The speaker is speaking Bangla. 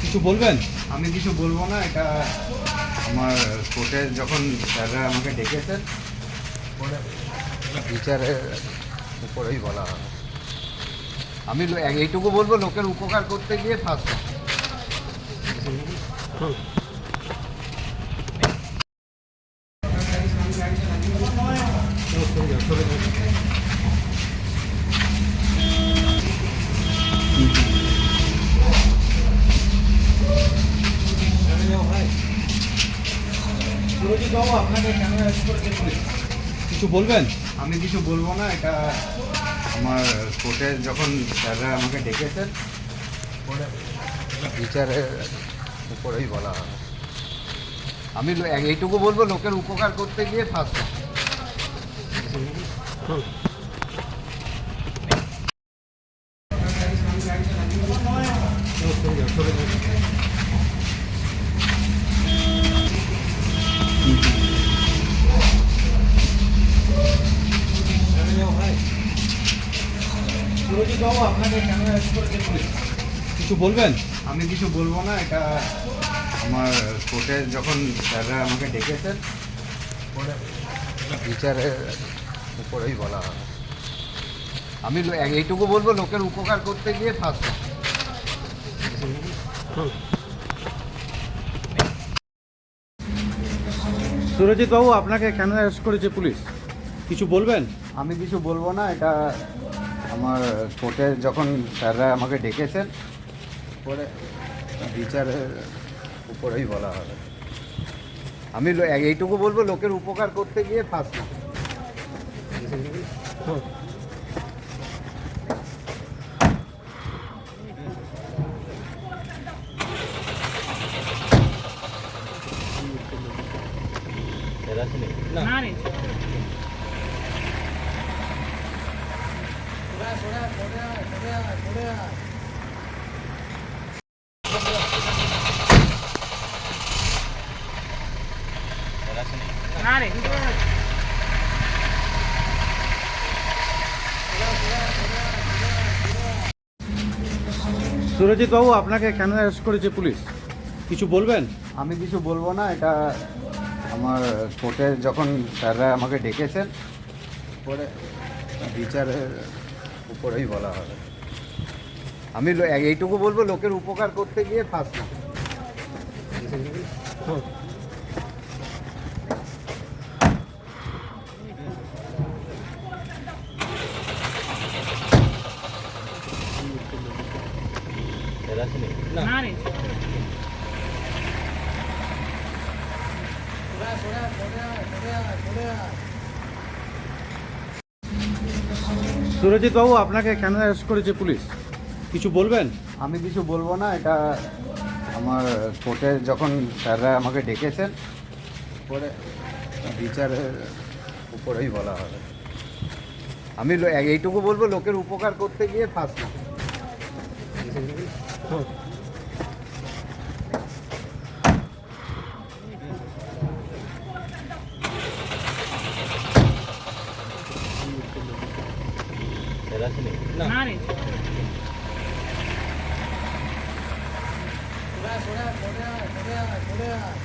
কিছু বলবেন? আমি কিছু বলব না, এটা আমার কোর্টে যখন স্যাররা আমাকে ডেকেছেন, বিচারের উপরেই বলা হবে আমি এইটুকু বলব লোকের উপকার করতে গিয়ে ফার্স্ট কিছু বলবেন? আমি কিছু বলব না এটা আমার কোর্টে যখন স্যাররা আমাকে ডেকেছেন বিচারের উপরেই বলা হবে আমি এইটুকু বলব, লোকের উপকার করতে গিয়ে ফার্স্ট কিছু বলবেন? আমি কিছু বলব না এটা আমার কোর্টে যখন স্যাররা আমাকে ডেকেছেন বিচারের উপরেই বলা হবে আমি এইটুকু বলব লোকের উপকার করতে গিয়ে ফার্স্ট সুরজিৎ বাবু আপনাকে কেন অ্যারেস্ট করেছে পুলিশ কিছু বলবেন? আমি কিছু বলব না এটা আমার কোর্টে যখন স্যাররা আমাকে ডেকেছেন পরে বিচারের উপরেই বলা হবে। আমি এইটুকু বলব লোকের উপকার করতে গিয়ে সুরজিৎ বাবু আপনাকে কেন অ্যারেস্ট করেছে পুলিশ? কিছু বলবেন? আমি কিছু বলব না এটা আমার কোর্টে যখন স্যাররা আমাকে ডেকেছেন পরে বিচারের উপরেই বলা হবে। আমি এইটুকু বলব লোকের উপকার করতে গিয়ে ফার্স্ট সুরজিৎ বাবু আপনাকে কেন অ্যারেস্ট করেছে পুলিশ? কিছু বলবেন? আমি কিছু বলব না, এটা আমার কোর্টে যখন স্যাররা আমাকে ডেকেছেন, পরে বিচারের উপরেই বলা হবে। আমি এইটুকু বলব, লোকের উপকার করতে গিয়ে first Soda, soda, soda, soda.